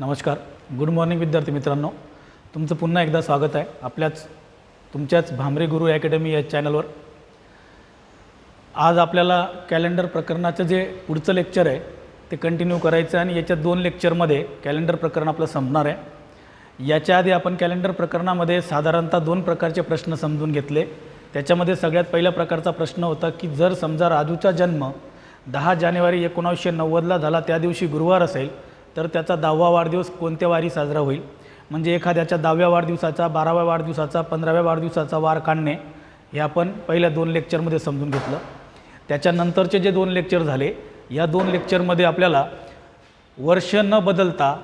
नमस्कार. Good morning विद्यार्थी मित्रांनो. तुमचं पुन्हा एकदा स्वागत आहे आपल्याच तुमच्याच भांबरे गुरु अकॅडमी या चॅनलवर. आज आपल्याला कॅलेंडर प्रकरणाचं जे पुढचं लेक्चर आहे ते कंटिन्यू करायचं आणि याच्या दोन लेक्चरमध्ये कॅलेंडर प्रकरण आपलं संपणार आहे. याच्या आधी आपण कॅलेंडर प्रकरणामध्ये साधारणतः दोन प्रकारचे प्रश्न समजून घेतले. त्याच्यामध्ये सगळ्यात पहिल्या प्रकारचा प्रश्न होता की जर समजा राजूचा जन्म दहा जानेवारी एकोणावीसशे नव्वदला झाला त्या दिवशी गुरुवार असेल तर त्याचा दहावा वाढदिवस कोणत्या वारी साजरा होईल? म्हणजे एखाद्याच्या दहाव्या वाढदिवसाचा बाराव्या वाढदिवसाचा पंधराव्या वाढदिवसाचा वार काढणे हे आपण पहिल्या दोन लेक्चरमध्ये समजून घेतलं. त्याच्यानंतरचे जे दोन लेक्चर झाले या दोन लेक्चरमध्ये आपल्याला वर्ष न बदलता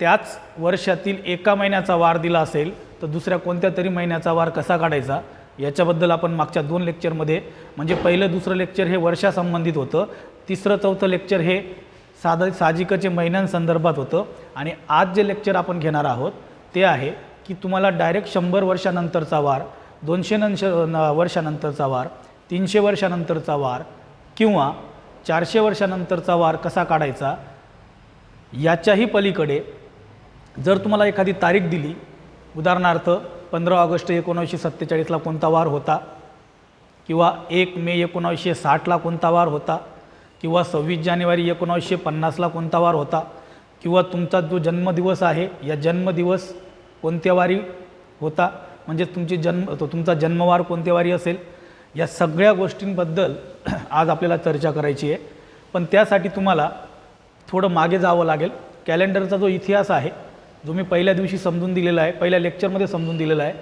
त्याच वर्षातील एका महिन्याचा वार दिला असेल तर दुसऱ्या कोणत्या तरी महिन्याचा वार कसा काढायचा याच्याबद्दल आपण मागच्या दोन लेक्चरमध्ये म्हणजे पहिलं दुसरं लेक्चर हे वर्षासंबंधित होतं तिसरं चौथं लेक्चर हे साधा साहजिकचे महिन्यांसंदर्भात होतं. आणि आज जे लेक्चर आपण घेणार आहोत ते आहे की तुम्हाला डायरेक्ट शंभर वर्षानंतरचा वार दोनशे नंश न- वर्षानंतरचा वार तीनशे वर्षानंतरचा वार किंवा चारशे वर्षानंतरचा वार कसा काढायचा याच्याही पलीकडे जर तुम्हाला एखादी तारीख दिली उदाहरणार्थ पंधरा ऑगस्ट एकोणावीसशे सत्तेचाळीसला कोणता वार होता किंवा एक मे एकोणावीसशे साठला कोणता वार होता किंवा सव्वीस जानेवारी एकोणावीसशे पन्नासला कोणता वार होता? किंवा तुमचा जो जन्मदिवस आहे या जन्मदिवस कोणत्या वारी होता? म्हणजे तुमची जन्म तो तुमचा जन्मवार कोणत्या वारी असेल? या सगळ्या गोष्टींबद्दल आज आपल्याला चर्चा करायची आहे. पण त्यासाठी तुम्हाला थोडं मागे जावं लागेल. कॅलेंडरचा जो इतिहास आहे जो मी पहिल्या दिवशी समजून दिलेला आहे पहिल्या लेक्चरमध्ये समजून दिलेला आहे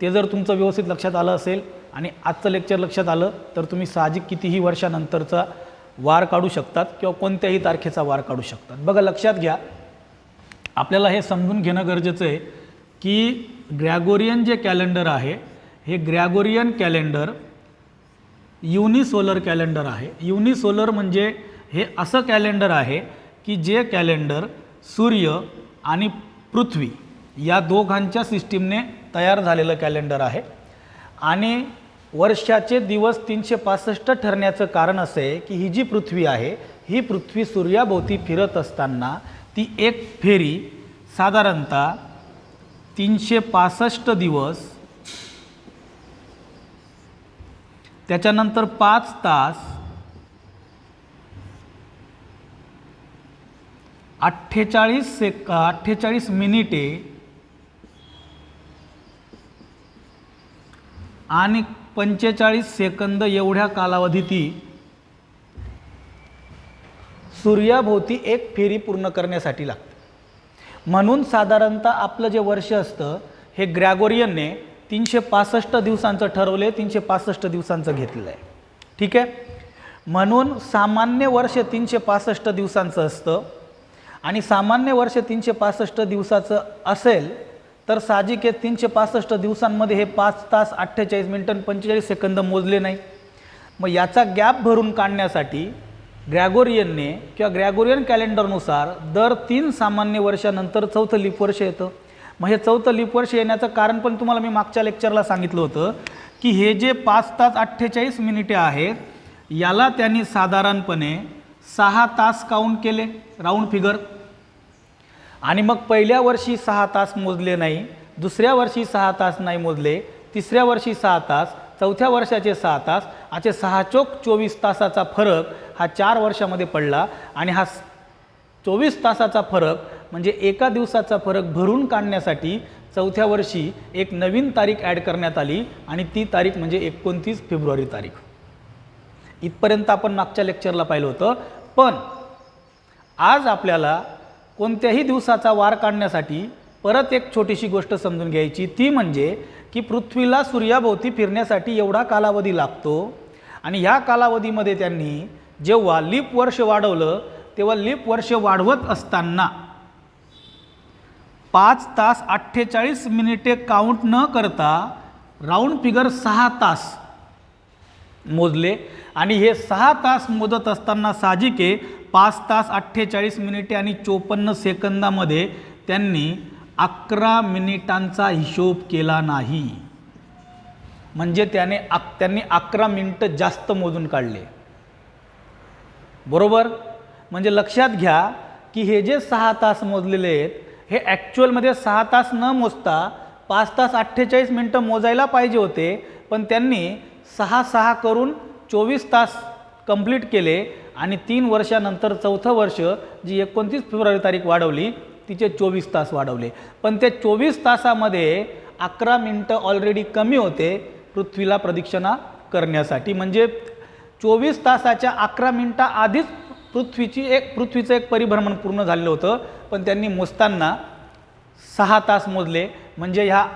ते जर तुमचं व्यवस्थित लक्षात आलं असेल आणि आजचं लेक्चर लक्षात आलं तर तुम्ही साहजिक कितीही वर्षानंतरचा वार काढू शकतात किंवा कोणत्याही तारखेचा वार काढू शकतात. बघा लक्षात घ्या. आपल्याला हे समजून घेणं गरजेचं आहे की ग्रॅगोरियन जे कॅलेंडर आहे हे ग्रॅगोरियन कॅलेंडर युनिसोलर कॅलेंडर आहे. युनिसोलर म्हणजे हे असं कॅलेंडर आहे की जे कॅलेंडर सूर्य आणि पृथ्वी या दोघांच्या सिस्टीमने तयार झालेलं कॅलेंडर आहे. आणि वर्षाचे दिवस तीनशे पासष्ट ठरण्याचं कारण असं आहे की ही जी पृथ्वी आहे ही पृथ्वी सूर्याभोवती फिरत असताना ती एक फेरी साधारणतः तीनशे पासष्ट दिवस त्याच्यानंतर पाच तास अठ्ठेचाळीस सेक अठ्ठेचाळीस मिनिटे आणि पंचेचाळीस सेकंद एवढ्या कालावधी ती सूर्याभोवती एक फेरी पूर्ण करण्यासाठी लागते. म्हणून साधारणतः आपलं जे वर्ष असतं हे ग्रॅगोरियनने तीनशे पासष्ट दिवसांचं ठरवले तीनशे पासष्ट दिवसांचं घेतलेलं आहे ठीक आहे? म्हणून सामान्य वर्ष तीनशे पासष्ट दिवसांचं असतं आणि सामान्य वर्ष तीनशे पासष्ट दिवसाचं असेल तर साहजिक आहे तीनशे पासष्ट दिवसांमध्ये हे पाच तास अठ्ठेचाळीस मिनटं आणि पंचेचाळीस सेकंद मोजले नाही. मग याचा गॅप भरून काढण्यासाठी ग्रॅगोरियनने किंवा ग्रॅगोरियन कॅलेंडरनुसार दर तीन सामान्य वर्षानंतर चौथं लीप वर्ष येतं. मग हे चौथं लीप वर्ष येण्याचं कारण पण तुम्हाला मी मागच्या लेक्चरला सांगितलं होतं की हे जे पाच तास अठ्ठेचाळीस मिनिटे आहेत याला त्यांनी साधारणपणे सहा तास काउंट केले राऊंड फिगर. आणि मग पहिल्या वर्षी सहा तास मोजले नाही दुसऱ्या वर्षी सहा तास नाही मोजले तिसऱ्या वर्षी सहा तास चौथ्या वर्षाचे सहा तास असे सहा चोक चोवीस तासाचा फरक हा चार वर्षामध्ये पडला आणि हा चोवीस तासाचा फरक म्हणजे एका दिवसाचा फरक भरून काढण्यासाठी चौथ्या वर्षी एक नवीन तारीख ॲड करण्यात आली आणि ती तारीख म्हणजे एकोणतीस फेब्रुवारी तारीख. इथपर्यंत आपण मागच्या लेक्चरला पाहिलं होतं. पण आज आपल्याला कोणत्याही दिवसाचा वार काढण्यासाठी परत एक छोटीशी गोष्ट समजून घ्यायची. ती म्हणजे की पृथ्वीला सूर्याभोवती फिरण्यासाठी एवढा कालावधी लागतो आणि ह्या कालावधीमध्ये त्यांनी जेव्हा लीप वर्ष वाढवलं तेव्हा लीप वर्ष वाढवत असताना पाच तास अठ्ठेचाळीस मिनिटे काउंट न करता राऊंड फिगर सहा तास मोजले. आणि हे सहा तास मोजत असताना साहजिक आहे पाच तास अठ्ठेचाळीस मिनिटे आणि चोपन्न सेकंदामध्ये त्यांनी अकरा मिनिटांचा हिशोब केला नाही. म्हणजे त्याने अक त्यांनी अकरा मिनटं जास्त मोजून काढले. बरोबर? म्हणजे लक्षात घ्या की हे जे सहा तास मोजलेले आहेत हे ॲक्च्युअलमध्ये सहा तास न मोजता पाच तास अठ्ठेचाळीस मिनटं मोजायला पाहिजे होते पण त्यांनी सहा सहा करून चोवीस तास कंप्लीट केले आणि तीन वर्षानंतर चौथं वर्ष जी एकोणतीस फेब्रुवारी तारीख वाढवली तिचे चोवीस तास वाढवले. पण ते चोवीस तासामध्ये अकरा मिनटं ऑलरेडी कमी होते पृथ्वीला प्रदक्षिणा करण्यासाठी. म्हणजे चोवीस तासाच्या अकरा मिनटा आधीच पृथ्वीची एक पृथ्वीचं एक परिभ्रमण पूर्ण झालेलं होतं. पण त्यांनी मोजताना सहा तास मोजले. म्हणजे ह्या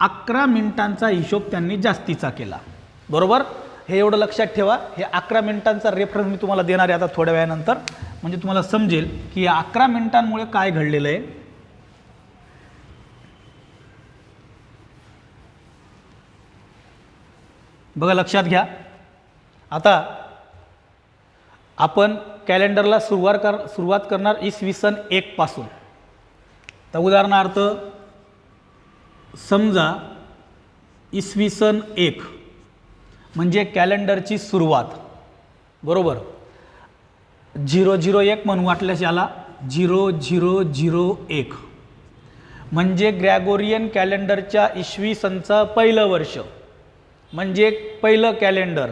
अकरा मिनिटांचा हिशोब त्यांनी जास्तीचा केला. बरोबर? हे एवढं लक्षात ठेवा. हे अकरा मिनिटांचा रेफरन्स मी तुम्हाला देणार आहे आता थोड्या वेळानंतर. म्हणजे तुम्हाला समजेल की या अकरा मिनिटांमुळे काय घडलेलं आहे. बघा लक्षात घ्या. आता आपण कॅलेंडरला सुरुवात कर सुरुवात करणार इसवी सन एकपासून तर उदाहरणार्थ समजा इसवी सन एक. म्हणजे कॅलेंडरची सुरुवात. बरोबर? झिरो झिरो एक म्हणून वाटल्यास याला झिरो झिरो झिरो एक. म्हणजे ग्रॅगोरियन कॅलेंडरच्या इसवी सनचं पहिलं वर्ष. म्हणजे पहिलं कॅलेंडर.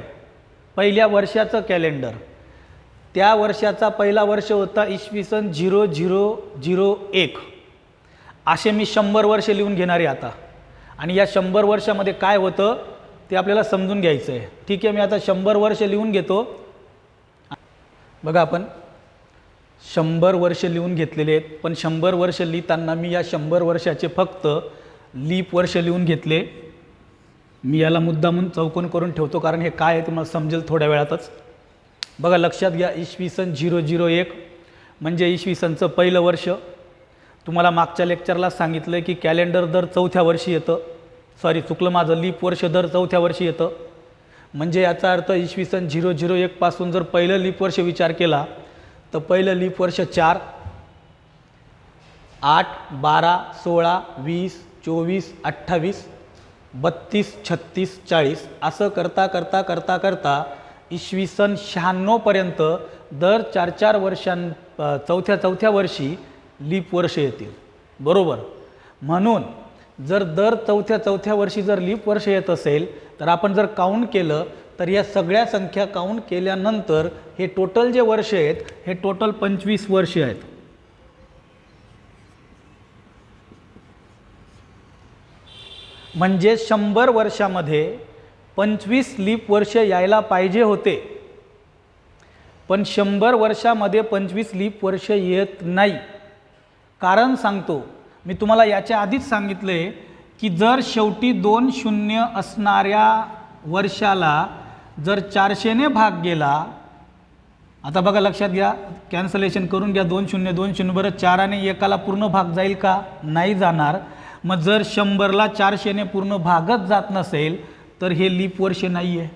पहिल्या वर्षाचं कॅलेंडर. त्या वर्षाचा पहिला वर्ष होता इसवी सन झिरो झिरो झिरो एक. असे मी शंभर वर्ष लिहून घेणारे आता. आणि या शंभर वर्षामध्ये काय होतं? ते आपल्याला समजून घ्यायचं आहे ठीक आहे मी आता शंभर वर्ष लिहून घेतो. बघा आपण शंभर वर्ष लिहून घेतलेले आहेत पण शंभर वर्ष लिहिताना मी या शंभर वर्षाचे फक्त लीप वर्ष लिहून घेतले. मी याला मुद्दामून चौकोन करून ठेवतो कारण हे काय आहे तुम्हाला समजेल थोड्या वेळातच. बघा लक्षात घ्या इसवी सन झिरो झिरो एक म्हणजे इसवी सनचं पहिलं वर्ष. तुम्हाला मागच्या लेक्चरला सांगितलं की कॅलेंडर दर चौथ्या वर्षी येतं. सॉरी चुकलं माझं लीप वर्ष दर चौथ्या वर्षी येतं. म्हणजे याचा अर्थ इसवी सन झिरो झिरो एकपासून जर पहिलं लीप वर्ष विचार केला तर पहिलं लीप वर्ष चार आठ बारा सोळा वीस चोवीस अठ्ठावीस बत्तीस छत्तीस चाळीस असं करता करता करता करता इसवी सन शहाण्णवपर्यंत दर चार चार वर्षां चौथ्या चौथ्या वर्षी लीप वर्ष येतील. बरोबर? म्हणून जर दर चौथ्या चौथ्या वर्षी जर लीप वर्ष येत असेल तर आपण जर काउंट केलं तर या सगळ्या संख्या काउंट केल्यानंतर हे टोटल जे वर्ष आहेत हे टोटल पंचवीस वर्ष आहेत. म्हणजे शंभर वर्षामध्ये पंचवीस लीप वर्ष यायला पाहिजे होते. पण शंभर वर्षामध्ये पंचवीस लीप वर्ष येत नाही. कारण सांगतो मी तुम्हाला याच्या आधीच सांगितले की जर शेवटी दोन शून्य असणाऱ्या वर्षाला जर चारशेने भाग गेला आता बघा लक्षात घ्या कॅन्सलेशन करून घ्या दोन शून्य दोन शून्य बरं चाराने एकाला पूर्ण भाग जाईल का? नाही जाणार. मग जर शंभरला चारशेने पूर्ण भागच जात नसेल तर हे लीप वर्ष नाही आहे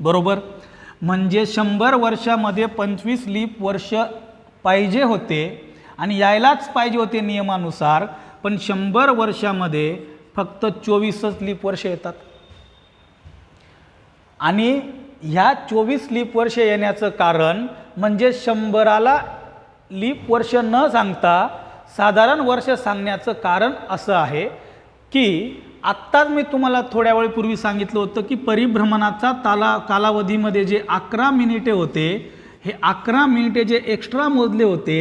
बरोबर? म्हणजे शंभर वर्षामध्ये पंचवीस लीप वर्ष पाहिजे होते आणि यायलाच पाहिजे होते नियमानुसार पण शंभर वर्षामध्ये फक्त चोवीसच लीप वर्ष येतात. आणि ह्या चोवीस लीप वर्ष येण्याचं कारण म्हणजे शंभराला लीप वर्ष न सांगता साधारण वर्ष सांगण्याचं कारण असं आहे की आत्ताच मी तुम्हाला थोड्या वेळपूर्वी सांगितलं होतं की परिभ्रमणाचा ताला कालावधीमध्ये जे अकरा मिनिटे होते हे अकरा मिनिटे जे एक्स्ट्रा मोजले होते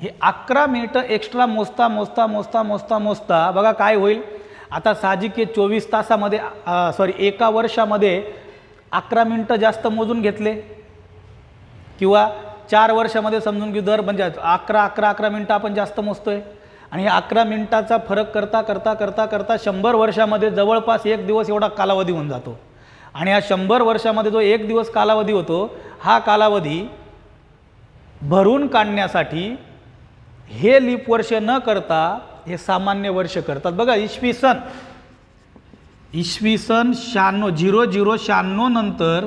हे अकरा मिनिटं एक्स्ट्रा मोजता मोजता मोजता मोजता मोजता. बघा काय होईल. आता साहजिक आहे चोवीस तासामध्ये सॉरी एका वर्षामध्ये अकरा मिनटं जास्त मोजून घेतले. किंवा चार वर्षामध्ये समजून घेऊ दर म्हणजे अकरा अकरा अकरा मिनटं आपण जास्त मोजतोय. आणि अकरा मिनटाचा फरक करता करता करता करता शंभर वर्षामध्ये जवळपास एक दिवस एवढा कालावधी होऊन जातो. आणि या शंभर वर्षामध्ये जो एक दिवस कालावधी होतो हा कालावधी भरून काढण्यासाठी हे लीप वर्ष न करता हे सामान्य वर्ष करतात. बघा इसवी सन. इसवी सन शहाण्णव झिरो झिरो शहाण्णव नंतर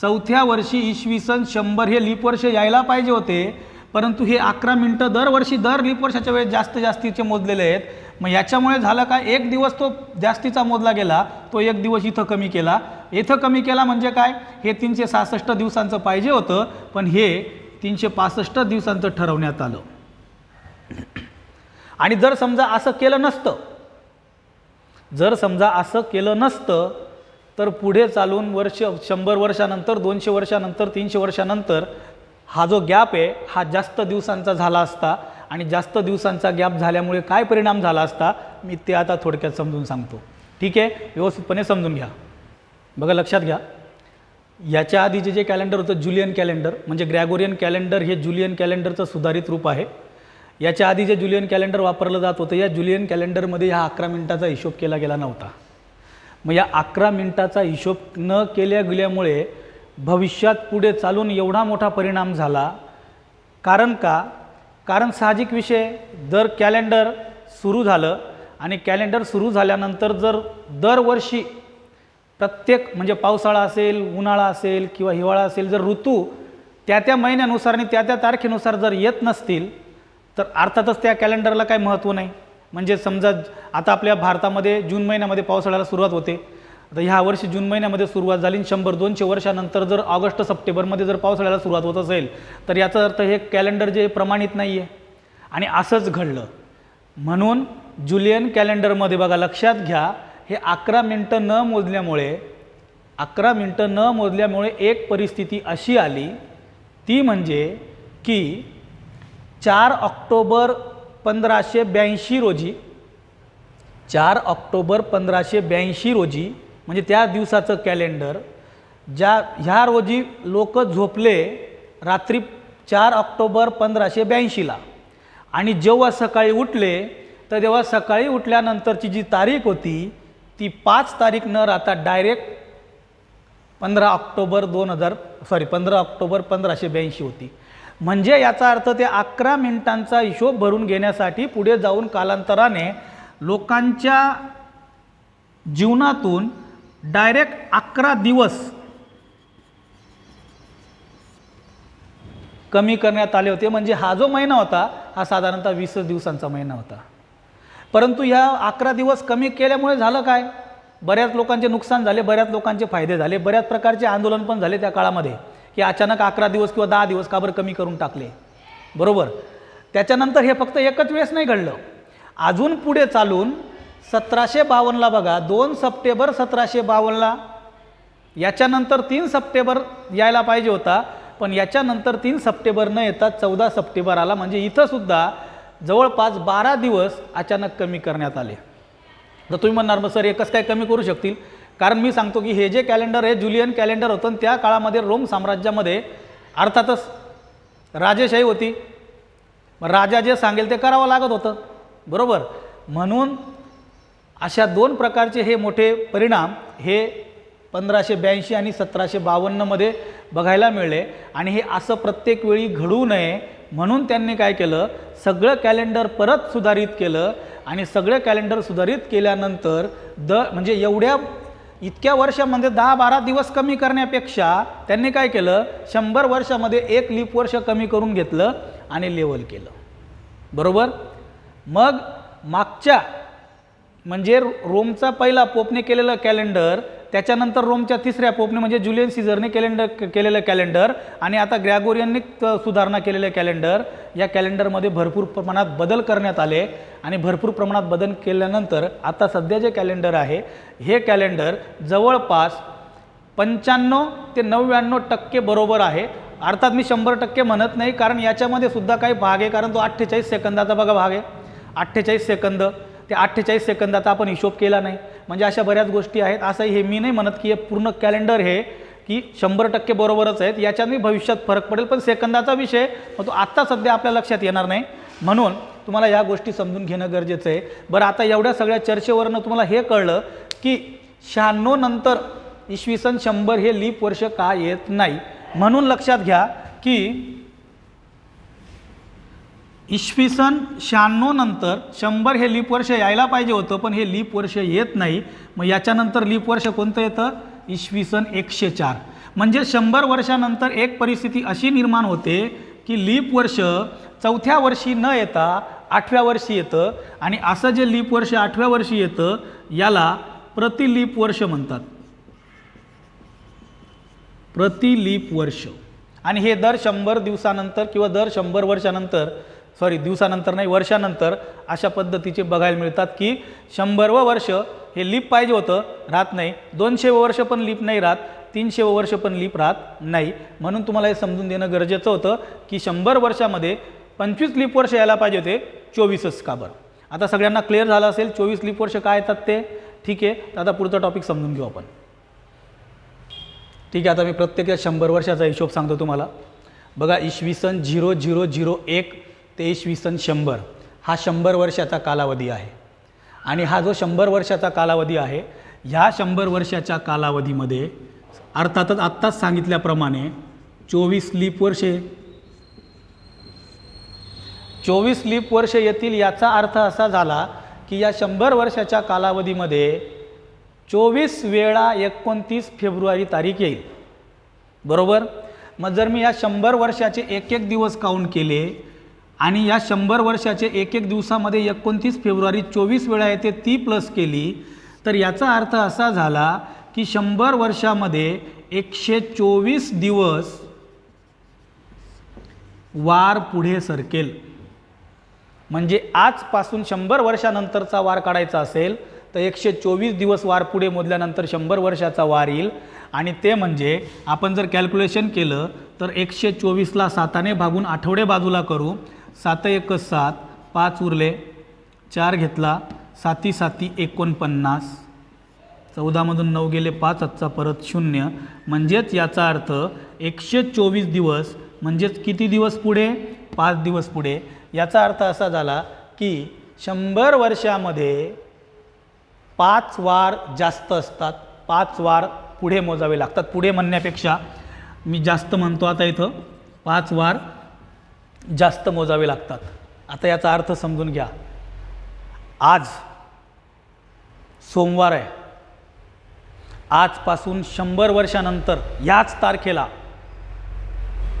चौथ्या वर्षी इसवी सन शंभर हे लीप वर्ष यायला पाहिजे होते. परंतु हे अकरा मिनटं दरवर्षी दर लीप वर्षाच्या वेळेस जास्त जास्तीचे मोजलेले आहेत. मग याच्यामुळे झालं का एक दिवस तो जास्तीचा मोजला गेला तो एक दिवस इथं कमी केला. इथं कमी केला म्हणजे काय हे तीनशे सहासष्ट दिवसांचं पाहिजे होतं पण हे तीनशे पासष्ट दिवसांचं ठरवण्यात आलं. आणि जर समजा असं केलं नसतं जर समजा असं केलं नसतं तर पुढे चालून वर्ष शंभर वर्षानंतर दोनशे वर्षानंतर तीनशे वर्षानंतर हा जो गॅप आहे हा जास्त दिवसांचा झाला असता आणि जास्त दिवसांचा गॅप झाल्यामुळे काय परिणाम झाला असता मी ते आता थोडक्यात समजून सांगतो. ठीक आहे? व्यवस्थितपणे समजून घ्या. बघा लक्षात घ्या. याच्या आधीचे जे कॅलेंडर होतं जुलियन कॅलेंडर म्हणजे ग्रॅगोरियन कॅलेंडर हे जुलियन कॅलेंडरचं सुधारित रूप आहे. याच्या आधी जे जुलियन कॅलेंडर वापरलं जात होतं या जुलियन कॅलेंडरमध्ये हा अकरा मिनिटाचा हिशोब केला गेला नव्हता. मग या अकरा मिनिटाचा हिशोब न केल्या गेल्यामुळे भविष्यात पुढे चालून एवढा मोठा परिणाम झाला. कारण का? कारण साहजिक विषय जर कॅलेंडर सुरू झालं आणि कॅलेंडर सुरू झाल्यानंतर जर दरवर्षी प्रत्येक म्हणजे पावसाळा असेल उन्हाळा असेल किंवा हिवाळा असेल जर ऋतू त्या त्या महिन्यानुसार आणि त्या त्या तारखेनुसार जर येत नसतील तर अर्थातच त्या कॅलेंडरला काही महत्त्व नाही. म्हणजे समजा आता आपल्या भारतामध्ये जून महिन्यामध्ये पावसाळ्याला सुरुवात होते. आता ह्या वर्षी जून महिन्यामध्ये सुरुवात झाली शंभर दोनशे वर्षानंतर जर ऑगस्ट सप्टेंबरमध्ये जर पावसाळ्याला सुरुवात होत असेल तर याचा अर्थ हे कॅलेंडर जे प्रमाणित नाही आहे आणि असंच घडलं. म्हणून जुलियन कॅलेंडरमध्ये बघा लक्षात घ्या हे अकरा मिनटं न मोजल्यामुळे अकरा मिनटं न मोजल्यामुळे एक परिस्थिती अशी आली ती म्हणजे की चार ऑक्टोबर पंधराशे ब्याऐंशी रोजी चार ऑक्टोबर पंधराशे ब्याऐंशी रोजी म्हणजे त्या दिवसाचं कॅलेंडर ज्या ह्या रोजी लोक झोपले रात्री चार ऑक्टोबर पंधराशे ब्याऐंशीला. आणि जेव्हा सकाळी उठले तर तेव्हा सकाळी उठल्यानंतरची जी तारीख होती ती पाच तारीख न राहता डायरेक्ट पंधरा ऑक्टोबर दोन हजार सॉरी पंधरा ऑक्टोबर पंधराशे ब्याऐंशी होती. म्हणजे याचा अर्थ ते अकरा मिनिटांचा हिशोब भरून घेण्यासाठी पुढे जाऊन कालांतराने लोकांच्या जीवनातून डायरेक्ट अकरा दिवस कमी करण्यात आले होते. म्हणजे हा जो महिना होता हा साधारणतः वीस दिवसांचा महिना होता. परंतु ह्या अकरा दिवस कमी केल्यामुळे झालं काय? बऱ्याच लोकांचे नुकसान झाले बऱ्याच लोकांचे फायदे झाले बऱ्याच प्रकारचे आंदोलन पण झाले त्या काळामध्ये. की अचानक अकरा दिवस किंवा दहा दिवस का बरं कमी करून टाकले? बरोबर? त्याच्यानंतर हे फक्त एकच वेळेस नाही घडलं. अजून पुढे चालून सतराशे बावन्नला बघा दोन सप्टेंबर सतराशे बावन्नला. याच्यानंतर तीन सप्टेंबर यायला पाहिजे होता पण याच्यानंतर तीन सप्टेंबर न येता चौदा सप्टेंबर आला. म्हणजे इथंसुद्धा जवळपास बारा दिवस अचानक कमी करण्यात आले. तर तुम्ही म्हणणार मग सर एकच काय कमी करू शकतील? कारण मी सांगतो की हे जे कॅलेंडर हे जुलियन कॅलेंडर होतं आणि त्या काळामध्ये रोम साम्राज्यामध्ये अर्थातच राजेशाही होती. राजा जे सांगेल ते करावं लागत होतं. बरोबर? म्हणून अशा दोन प्रकारचे हे मोठे परिणाम हे पंधराशे ब्याऐंशी आणि सतराशे बावन्नमध्ये बघायला मिळले. आणि हे असं प्रत्येक वेळी घडू नये म्हणून त्यांनी काय केलं? सगळं कॅलेंडर परत सुधारित केलं. आणि सगळं कॅलेंडर सुधारित केल्यानंतर द म्हणजे एवढ्या इतक्या वर्षामध्ये दहा बारा दिवस कमी करण्यापेक्षा त्यांनी काय केलं? शंभर वर्षामध्ये एक लीप वर्ष कमी करून घेतलं आणि लेवल केलं. बरोबर? मग मागच्या म्हणजे रोमचा पहिला पोपने केलेलं कॅलेंडर त्याच्यानंतर रोमच्या तिसऱ्या पोपने म्हणजे जुलियन सीझरने कॅलेंडर केलेलं कॅलेंडर आणि आता ग्रॅगोरियनने सुधारणा केलेलं कॅलेंडर. या कॅलेंडरमध्ये भरपूर प्रमाणात बदल करण्यात आले आणि भरपूर प्रमाणात बदल केल्यानंतर आता सध्या जे कॅलेंडर आहे हे कॅलेंडर जवळपास पंच्याण्णव ते नव्याण्णव टक्के बरोबर आहे. अर्थात मी शंभर टक्के म्हणत नाही कारण याच्यामध्ये सुद्धा काही भाग आहे कारण तो अठ्ठेचाळीस सेकंदाचा बघा भाग आहे. अठ्ठेचाळीस सेकंद. ते अठ्ठेचाळीस सेकंदाचा आपण हिशोब केला नाही. म्हणजे अशा बऱ्याच गोष्टी आहेत. असं हे मी नाही म्हणत की हे पूर्ण कॅलेंडर हे की शंभर टक्के बरोबरच आहेत. याच्याने भविष्यात फरक पडेल पण सेकंदाचा विषय मग तो आत्ता सध्या आपल्या लक्षात येणार नाही. म्हणून तुम्हाला या गोष्टी समजून घेणं गरजेचं आहे. बरं आता एवढ्या सगळ्या चर्चेवरनं तुम्हाला हे कळलं की शहाण्णव नंतर इसवी सन शंभर हे लीप वर्ष का येत नाही? म्हणून लक्षात घ्या की इसवी सन शहाण्णव नंतर शंभर हे लीप वर्ष यायला पाहिजे होतं पण हे लीप वर्ष येत नाही. मग याच्यानंतर लीप वर्ष कोणतं येतं? इसवी सन एकशे चार. म्हणजे शंभर वर्षानंतर एक परिस्थिती अशी निर्माण होते की लीप वर्ष चौथ्या वर्षी न येता आठव्या वर्षी येतं आणि असं जे लीप वर्ष आठव्या वर्षी येतं याला प्रतिलीप वर्ष म्हणतात. प्रतिलीप वर्ष. आणि हे दर शंभर दिवसानंतर किंवा दर शंभर वर्षानंतर सॉरी दिवसानंतर नाही वर्षानंतर अशा पद्धतीचे बघायला मिळतात की शंभरवं वर्ष हे लीप पाहिजे होतं राहत नाही. दोनशे वर्ष पण लीप नाही राहत तीनशे वर्ष पण लीप राहत नाही. म्हणून तुम्हाला हे समजून देणं गरजेचं होतं की शंभर वर्षामध्ये पंचवीस लीप वर्ष यायला पाहिजे होते चोवीसच का बरं? आता सगळ्यांना क्लिअर झालं असेल चोवीस लीप वर्ष काय येतात ते? ठीक आहे तर आता पुढचा टॉपिक समजून घेऊ आपण. ठीक आहे आता मी प्रत्येक या शंभर वर्षाचा हिशोब सांगतो तुम्हाला. बघा इसवी सन झिरो झिरो झिरो एक ते इसवी सन शंभर. हा शंभर वर्षाचा कालावधी आहे. आणि हा जो शंभर वर्षाचा कालावधी आहे ह्या शंभर वर्षाच्या कालावधीमध्ये अर्थातच आत्ताच सांगितल्याप्रमाणे चोवीस लीप वर्षे चोवीस लीप वर्ष येतील याचा अर्थ असा झाला की या शंभर वर्षाच्या कालावधीमध्ये चोवीस वेळा एकोणतीस फेब्रुवारी तारीख येईल. बरोबर? मग जर मी या शंभर वर्षाचे एक एक दिवस काउंट केले आणि या शंभर वर्षाचे एक एक दिवसामध्ये एकोणतीस फेब्रुवारी चोवीस वेळा येते ती प्लस केली. तर याचा अर्थ असा झाला की शंभर वर्षामध्ये एकशे चोवीस दिवस वार पुढे सरकेल. म्हणजे आजपासून शंभर वर्षानंतरचा वार काढायचा असेल तर एकशे चोवीस दिवस वार पुढे मोजल्यानंतर शंभर वर्षाचा वार येईल. आणि ते म्हणजे आपण जर कॅल्क्युलेशन केलं तर एकशे चोवीसला साताने भागून आठवडे बाजूला करू. सात एक सात पाच उरले चार घेतला साती साती एकोणपन्नास. चौदामधून नऊ गेले पाच आजचा परत शून्य. म्हणजेच याचा अर्थ एकशे चोवीस दिवस म्हणजेच किती दिवस पुढे? पाच दिवस पुढे. याचा अर्थ असा झाला की शंभर वर्षामध्ये पाच वार जास्त असतात. पाच वार पुढे मोजावे लागतात. पुढे म्हणण्यापेक्षा मी जास्त म्हणतो आता इथं. पाच वार जास्त मोजावे लागतात. आता याचा अर्थ समजून घ्या. आज सोमवार आहे. आजपासून शंभर वर्षानंतर याच तारखेला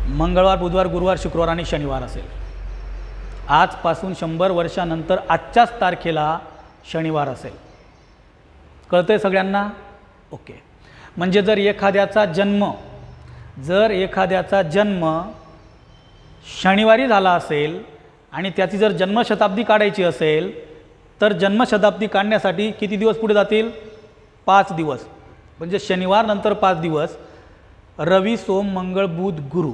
मंगळवार बुधवार गुरुवार शुक्रवार आणि शनिवार असेल. आजपासून शंभर वर्षानंतर आजच्याच तारखेला शनिवार असेल. कळतंय सगळ्यांना? ओके. म्हणजे जर एखाद्याचा जन्म जर एखाद्याचा जन्म शनिवारी झाला असेल आणि त्याची जर जन्मशताब्दी काढायची असेल तर जन्मशताब्दी काढण्यासाठी किती दिवस पुढे जातील? पाच दिवस. म्हणजे शनिवार नंतर पाच दिवस. रवी सोम मंगळ बुध गुरु.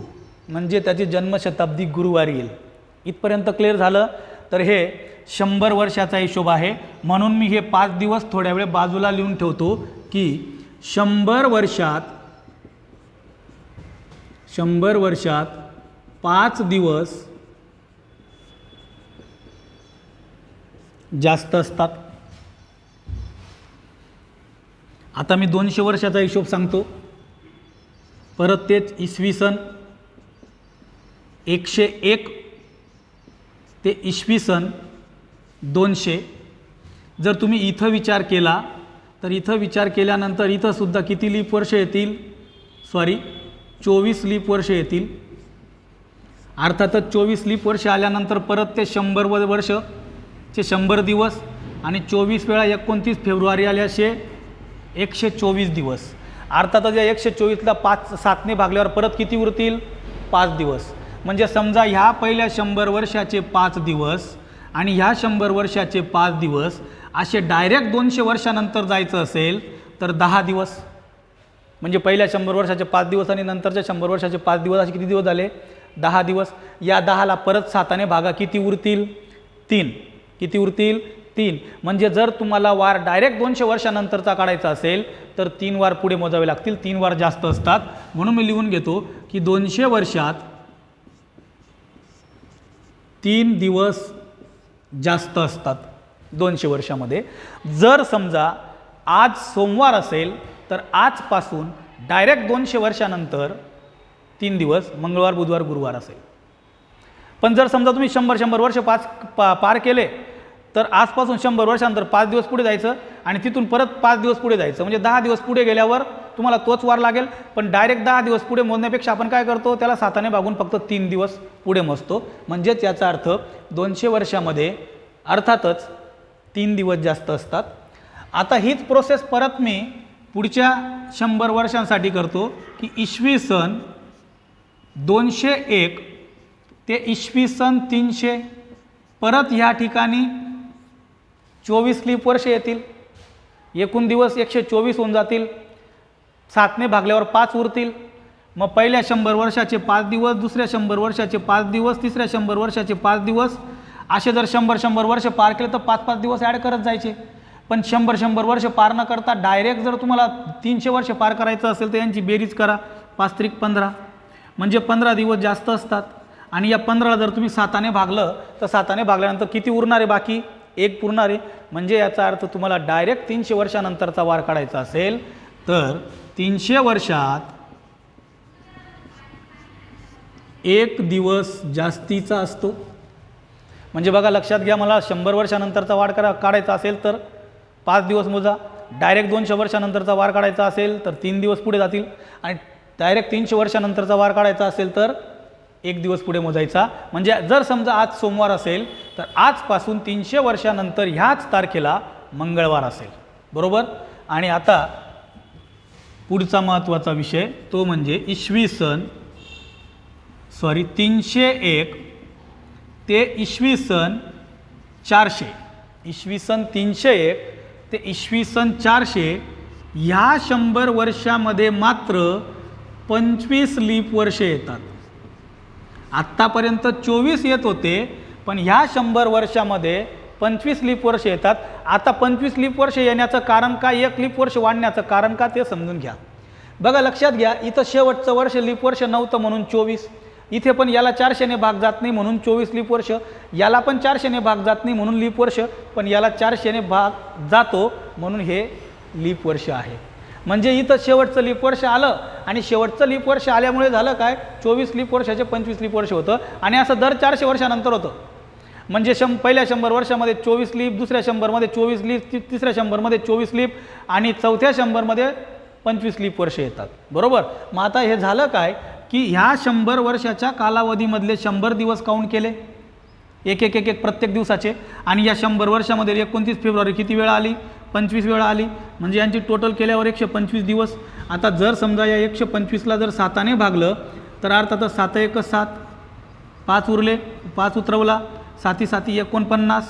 म्हणजे त्याची जन्मशताब्दी गुरुवारी येईल. इथपर्यंत क्लिअर झालं? तर हे शंभर वर्षाचा हिशोब आहे. म्हणून मी हे पाच दिवस थोड्या वेळ बाजूला लिहून ठेवतो की शंभर वर्षात शंभर वर्षात पाच दिवस जास्त असतात. आता मी दोनशे वर्षाचा हिशोब सांगतो. परत तेच इसवी सन एकशे एक ते इसवी सन दोनशे. जर तुम्ही इथं विचार केला तर इथं विचार केल्यानंतर इथंसुद्धा किती लीप वर्ष येतील? सॉरी चोवीस लीप वर्ष येतील. अर्थातच चोवीस लीप वर्ष आल्यानंतर परत ते शंभर व वर्षचे शंभर दिवस आणि चोवीस वेळा एकोणतीस फेब्रुवारी आल्याशे एकशे चोवीस दिवस. अर्थातच या एकशे चोवीसला पाच सातने भागल्यावर परत किती उरतील? पाच दिवस. म्हणजे समजा ह्या पहिल्या शंभर वर्षाचे पाच दिवस आणि ह्या शंभर वर्षाचे पाच दिवस असे डायरेक्ट दोनशे वर्षानंतर जायचं असेल तर दहा दिवस. म्हणजे पहिल्या शंभर वर्षाचे पाच दिवस आणि नंतरच्या शंभर वर्षाचे पाच दिवस असे किती दिवस झाले? दहा दिवस. या दहाला परत साताने भागा किती उरतील? तीन. किती उरतील? तीन. म्हणजे जर तुम्हाला वार डायरेक्ट दोनशे वर्षानंतरचा काढायचा असेल तर तीन वार पुढे मोजावे लागतील. तीन वार जास्त असतात. म्हणून मी लिहून घेतो की दोनशे वर्षात तीन दिवस जास्त असतात दोनशे वर्षामध्ये. जर समजा आज सोमवार असेल तर आजपासून डायरेक्ट दोनशे वर्षानंतर तीन दिवस मंगळवार बुधवार गुरुवार असेल. पण जर समजा तुम्ही शंभर शंभर वर्ष पाच पा पार केले तर आजपासून शंभर वर्षानंतर पाच दिवस पुढे जायचं आणि तिथून परत पाच दिवस पुढे जायचं. म्हणजे दहा दिवस पुढे गेल्यावर तुम्हाला तोच वार लागेल पण डायरेक्ट दहा दिवस पुढे मोजण्यापेक्षा आपण काय करतो त्याला साताने भागून फक्त तीन दिवस पुढे मोजतो. म्हणजेच याचा अर्थ दोनशे वर्षामध्ये अर्थातच तीन दिवस जास्त असतात. आता हीच प्रोसेस परत मी पुढच्या शंभर वर्षांसाठी करतो की इसवी सन दोनशे एक ते इसवी सन तीनशे. परत ह्या ठिकाणी चोवीस लीप वर्ष येतील. एकूण दिवस एकशे चोवीस होऊन जातील. सातने भागल्यावर पाच उरतील. मग पहिल्या शंभर वर्षाचे पाच दिवस दुसऱ्या शंभर वर्षाचे पाच दिवस तिसऱ्या शंभर वर्षाचे पाच दिवस. असे जर शंभर शंभर वर्ष पार केले तर पाच पाच दिवस ॲड करत जायचे. पण शंभर शंभर वर्ष पार न करता डायरेक्ट जर तुम्हाला तीनशे वर्ष पार करायचं असेल तर यांची बेरीज करा. पाच त्रिक पंधरा. म्हणजे पंधरा दिवस जास्त असतात. आणि या पंधराला जर तुम्ही साताने भागलं तर साताने भागल्यानंतर किती उरणार आहे बाकी? एक पुरणार. आहे म्हणजे याचा अर्थ तुम्हाला डायरेक्ट तीनशे वर्षानंतरचा वार काढायचा असेल तर तीनशे वर्षात एक दिवस जास्तीचा असतो. म्हणजे बघा लक्षात घ्या मला शंभर वर्षानंतरचा वाढ करा काढायचा असेल तर पाच दिवस मोजा. डायरेक्ट दोनशे वर्षानंतरचा वार काढायचा असेल तर तीन दिवस पुढे जातील. आणि डायरेक्ट तीनशे वर्षानंतरचा वार काढायचा असेल तर एक दिवस पुढे मोजायचा. म्हणजे जर समजा आज सोमवार असेल तर आजपासून तीनशे वर्षानंतर ह्याच तारखेला मंगळवार असेल. बरोबर? आणि आता पुढचा महत्त्वाचा विषय तो म्हणजे इसवी सन सॉरी तीनशे एक ते इसवी सन चारशे. इसवी सन तीनशे एक ते इसवी सन चारशे ह्या शंभर वर्षामध्ये मात्र पंचवीस लीप वर्षे येतात. आत्तापर्यंत चोवीस येत होते पण ह्या शंभर वर्षामध्ये पंचवीस लीप वर्ष येतात. आता पंचवीस लीप वर्ष येण्याचं कारण का एक लीप वर्ष वाढण्याचं कारण का ते समजून घ्या. बघा लक्षात घ्या इथं शेवटचं वर्ष लीप वर्ष नव्हतं म्हणून चोवीस. इथे पण याला चारशेने भाग जात नाही म्हणून चोवीस लीप वर्ष. याला पण चारशेने भाग जात नाही म्हणून लीप वर्ष पण याला चारशेने भाग जातो म्हणून हे लीप वर्ष आहे. म्हणजे इथं शेवटचं लीप वर्ष आलं आणि शेवटचं लीप वर्ष आल्यामुळे झालं काय? चोवीस लीप वर्षाचे पंचवीस लीप वर्ष होतं आणि असं दर चारशे वर्षानंतर होतं. म्हणजे शं पहिल्या शंभर वर्षामध्ये चोवीस लीप दुसऱ्या शंभरमध्ये चोवीस लीप ति तिसऱ्या शंभरमध्ये चोवीस लीप आणि चौथ्या शंभरमध्ये पंचवीस लीप वर्ष येतात. बरोबर? मग आता हे झालं काय? की ह्या शंभर वर्षाच्या कालावधीमधले शंभर दिवस काउंट केले. एक एक एक एक प्रत्येक दिवसाचे. आणि या शंभर वर्षामध्ये एकोणतीस फेब्रुवारी किती वेळा आली? पंचवीस वेळा आली. म्हणजे यांची टोटल केल्यावर एकशे पंचवीस दिवस. आता जर समजा या एकशे पंचवीसला जर साताने भागलं तर अर्थातच सात एक सात पाच उरले पाच उतरवला साती साती एकोणपन्नास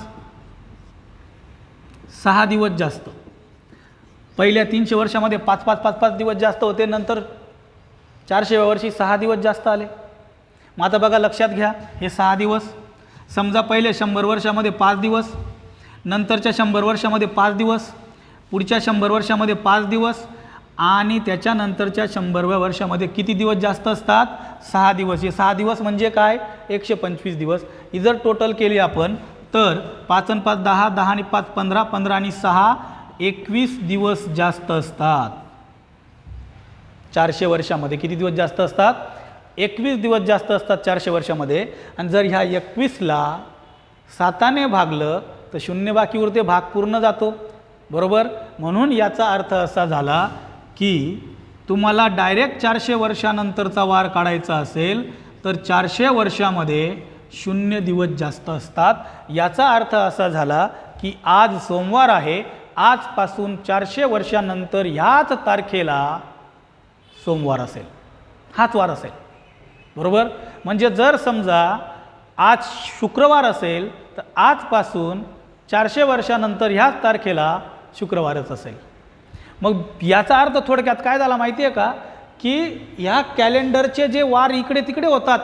सहा दिवस जास्त. पहिल्या तीनशे वर्षामध्ये पाच पाच पाच पाच दिवस जास्त होते नंतर चारशेव्या वर्षी सहा दिवस जास्त आले. मग आता बघा लक्षात घ्या हे सहा दिवस. समजा पहिले शंभर वर्षामध्ये पाच दिवस नंतरच्या शंभर वर्षामध्ये पाच दिवस पुढच्या शंभर वर्षामध्ये पाच दिवस आणि त्याच्यानंतरच्या शंभरव्या वर्षामध्ये किती दिवस जास्त असतात? सहा दिवस. हे सहा दिवस म्हणजे काय? एकशे पंचवीस दिवस. ही जर टोटल केली आपण तर पाच आणि पाच दहा दहा आणि पाच पंधरा पंधरा आणि सहा एकवीस दिवस जास्त असतात. चारशे वर्षामध्ये किती दिवस जास्त असतात? एकवीस दिवस जास्त असतात चारशे वर्षामध्ये. आणि जर ह्या एकवीसला साताने भागलं तर शून्य बाकी उरते भाग पूर्ण जातो. बरोबर? म्हणून याचा अर्थ असा झाला की तुम्हाला डायरेक्ट चारशे वर्षानंतरचा वार काढायचा असेल तर चारशे वर्षामध्ये शून्य दिवस जास्त असतात. याचा अर्थ असा झाला की आज सोमवार आहे. आजपासून चारशे वर्षानंतर ह्याच तारखेला सोमवार असेल. हाच वार असेल. बरोबर? म्हणजे जर समजा आज शुक्रवार असेल तर आजपासून चारशे वर्षानंतर ह्याच तारखेला शुक्रवारच असेल. मग याचा अर्थ थोडक्यात काय झाला माहिती आहे का? की ह्या कॅलेंडरचे जे वार इकडे तिकडे होतात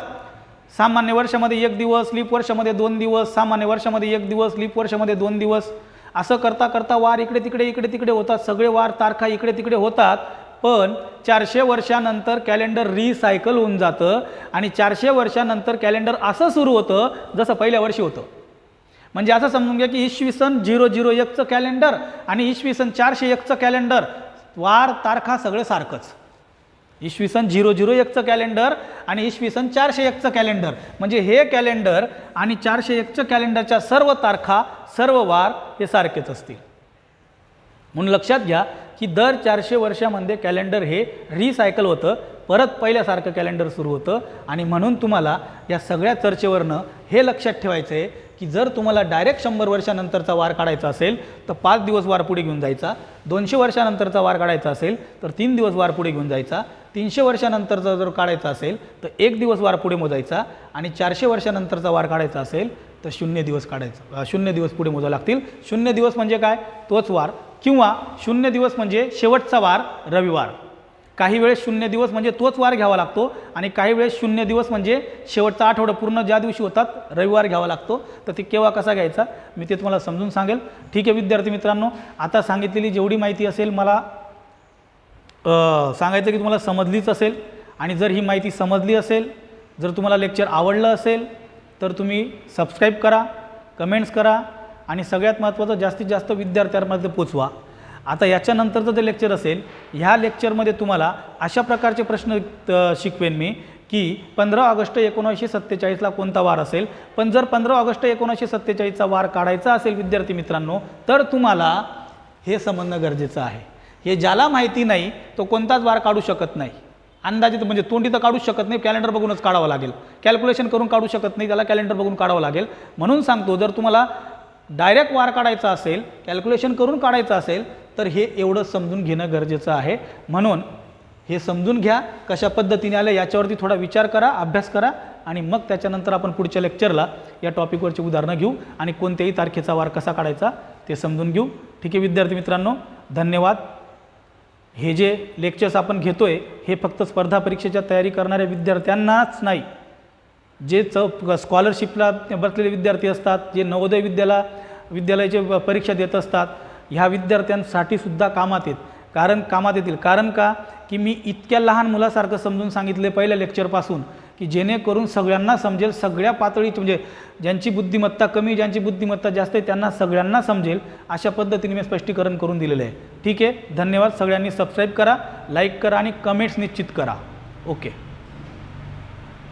सामान्य वर्षामध्ये एक दिवस लीप वर्षामध्ये दोन दिवस सामान्य वर्षामध्ये एक दिवस लीप वर्षामध्ये दोन दिवस असं करता करता वार इकडे तिकडे इकडे तिकडे होतात. सगळे वार तारखा इकडे तिकडे होतात पण चारशे वर्षानंतर कॅलेंडर रिसायकल होऊन जातं आणि चारशे वर्षानंतर कॅलेंडर असं सुरू होतं जसं पहिल्या वर्षी होतं. म्हणजे असं समजून घ्या की इसवी सन झिरो झिरो एकचं कॅलेंडर आणि इसवी सन चारशे एकचं कॅलेंडर वार तारखा सगळं सारखंच. इसवी सन झिरो झिरो एकचं कॅलेंडर आणि इसवी सन चारशे एकचं कॅलेंडर म्हणजे हे कॅलेंडर आणि चारशे एकचं कॅलेंडरच्या सर्व तारखा सर्व वार हे सारखेच असतील. म्हणून लक्षात घ्या की दर चारशे वर्षामध्ये कॅलेंडर हे रिसायकल होतं. परत पहिल्यासारखं कॅलेंडर सुरू होतं. आणि म्हणून तुम्हाला या सगळ्या चर्चेवरनं हे लक्षात ठेवायचं आहे की जर तुम्हाला डायरेक्ट शंभर वर्षानंतरचा वार काढायचा असेल तर पाच दिवस वार पुढे घेऊन जायचा. दोनशे वर्षानंतरचा वार काढायचा असेल तर तीन दिवस वार पुढे घेऊन जायचा. तीनशे वर्षानंतरचा जर काढायचा असेल तर एक दिवस वार पुढे मोजायचा. आणि चारशे वर्षानंतरचा वार काढायचा असेल तर शून्य दिवस काढायचा शून्य दिवस पुढे मोजावे लागतील. शून्य दिवस म्हणजे काय? तोच वार. किंवा शून्य दिवस म्हणजे शेवटचा वार रविवार. काही वेळेस शून्य दिवस म्हणजे तोच वार घ्यावा लागतो आणि काही वेळेस शून्य दिवस म्हणजे शेवटचा आठवडा पूर्ण ज्या दिवशी होतात रविवार घ्यावा लागतो. तर ते केव्हा कसा घ्यायचा? मी ते तुम्हाला समजून सांगेल. ठीक आहे विद्यार्थी मित्रांनो आता सांगितलेली जेवढी माहिती असेल मला सांगायचं की तुम्हाला समजलीच असेल. आणि जर ही माहिती समजली असेल जर तुम्हाला लेक्चर आवडलं असेल तर तुम्ही सबस्क्राईब करा कमेंट्स करा आणि सगळ्यात महत्त्वाचं जास्तीत जास्त विद्यार्थ्यांमध्ये पोचवा. आता याच्यानंतरचं जे लेक्चर असेल ह्या लेक्चरमध्ये तुम्हाला अशा प्रकारचे प्रश्न शिकवेन मी की पंधरा ऑगस्ट एकोणीसशे सत्तेचाळीसला कोणता वार असेल? पण जर पंधरा ऑगस्ट एकोणीसशे सत्तेचाळीसचा वार काढायचा असेल विद्यार्थी मित्रांनो तर तुम्हाला हे समजणं गरजेचं आहे. हे ज्याला माहिती नाही तो कोणताच वार काढू शकत नाही. अंदाजित म्हणजे तोंडी तर काढूच शकत नाही कॅलेंडर बघूनच काढावं लागेल. कॅल्क्युलेशन करून काढू शकत नाही त्याला कॅलेंडर बघून काढावं लागेल. म्हणून सांगतो जर तुम्हाला डायरेक्ट वार काढायचा असेल कॅल्क्युलेशन करून काढायचं असेल तर हे एवढं समजून घेणं गरजेचं आहे. म्हणून हे समजून घ्या कशा पद्धतीने आलं याच्यावरती थोडा विचार करा अभ्यास करा आणि मग त्याच्यानंतर आपण पुढच्या लेक्चरला या टॉपिकवरची उदाहरणं घेऊ आणि कोणत्याही तारखेचा वार कसा काढायचा ते समजून घेऊ. ठीक आहे विद्यार्थी मित्रांनो धन्यवाद. हे जे लेक्चर्स आपण घेतोय हे फक्त स्पर्धा परीक्षेच्या तयारी करणाऱ्या विद्यार्थ्यांनाच नाही. जे च स्कॉलरशिपला बसलेले विद्यार्थी असतात जे नवोदय विद्याला विद्यालयाचे परीक्षा देत असतात ह्या विद्यार्थ्यांसाठी सुद्धा कामात येत. कारण कामात येतील. कारण का? की मी इतक्या लहान मुलासारखं समजून सांगितले पहिल्या लेक्चरपासून की जेणेकरून सगळ्यांना समजेल सगळ्या पातळीची म्हणजे ज्यांची बुद्धिमत्ता कमी ज्यांची बुद्धिमत्ता जास्त आहे त्यांना सगळ्यांना समजेल अशा पद्धतीने मी स्पष्टीकरण करून दिलेलं आहे. ठीक आहे? धन्यवाद. सगळ्यांनी सबस्क्राईब करा लाईक करा आणि कमेंट्स निश्चित करा. ओके